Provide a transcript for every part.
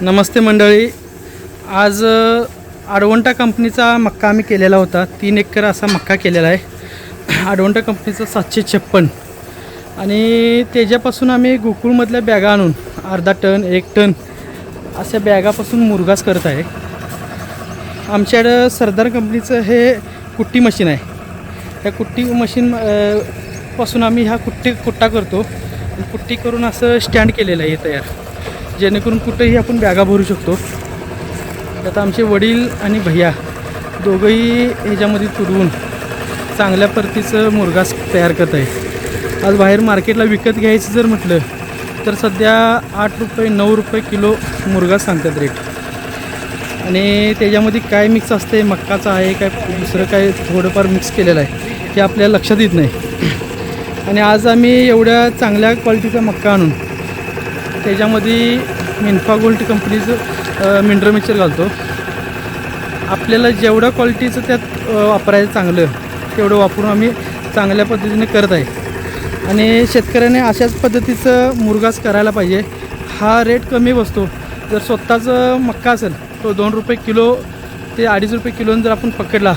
नमस्ते मंडळी. आज आडवंटा कंपनीचा मक्का आम्ही केलेला होता. तीन एकर असा मक्का केलेला आहे. आडवंटा कंपनीचा सातशे छप्पन. आणि त्याच्यापासून आम्ही गोकुळमधल्या बॅगा आणून अर्धा टन एक टन अशा बॅगापासून मुरगास करत आहे. आमच्याकडं सरदार कंपनीचं हे कुट्टी मशीन आहे. ह्या कुट्टी मशीन पासून आम्ही हा कुट्टी कुट्टा करतो. कुट्टी करून असं स्टँड केलेलं आहे तयार. जेणेकरून कुठेही आपण बॅगा भरू शकतो. आता आमचे वडील आणि भैया दोघंही ह्याच्यामध्ये तुरवून चांगल्या परतीचं मुरगास तयार करत आहे आज बाहेर मार्केटला विकत घ्यायचं जर म्हटलं तर सध्या आठ रुपये नऊ रुपये किलो मुरगास सांगतात रेट. आणि त्याच्यामध्ये काय मिक्स असते मक्काचं आहे काय दुसरं काय थोडंफार मिक्स केलेलं आहे हे आपल्याला लक्षात येत नाही. आणि आज आम्ही एवढ्या चांगल्या क्वालिटीचा मक्का आणून त्याच्यामध्ये मिन्फा गोल्ड कंपनीचं मिनरल मिक्सर घालतो. आपल्याला जेवढ्या क्वालिटीचं त्यात वापरायचं चांगलं तेवढं वापरून आम्ही चांगल्या पद्धतीने करत आहे. आणि शेतकऱ्याने अशाच पद्धतीचं मुरगास करायला पाहिजे. हा रेट कमी बसतो. जर स्वतःचं मक्का असेल तो दोन रुपये किलो ते अडीच रुपये किलोनं जर आपण पकडला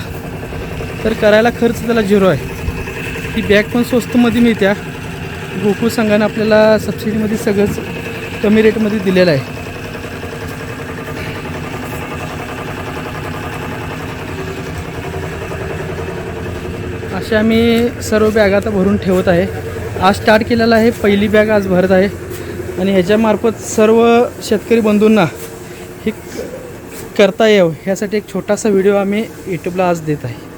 तर करायला खर्च त्याला झिरो आहे. ती बॅग पण स्वस्तमध्ये मिळत्या. गोकुळ संघानं आपल्याला सबसिडीमध्ये सगळंच कमी रेटमध्ये दिलेलं आहे. अशा मी सर्व बॅग आता भरून ठेवत आहे. आज स्टार्ट केलेला आहे पहिली बॅग आज भरत आहे. आणि ह्याच्यामार्फत सर्व शेतकरी बंधूंना हे करता यावं ह्यासाठी एक छोटासा व्हिडिओ आम्ही यूट्यूबला आज देत आहे.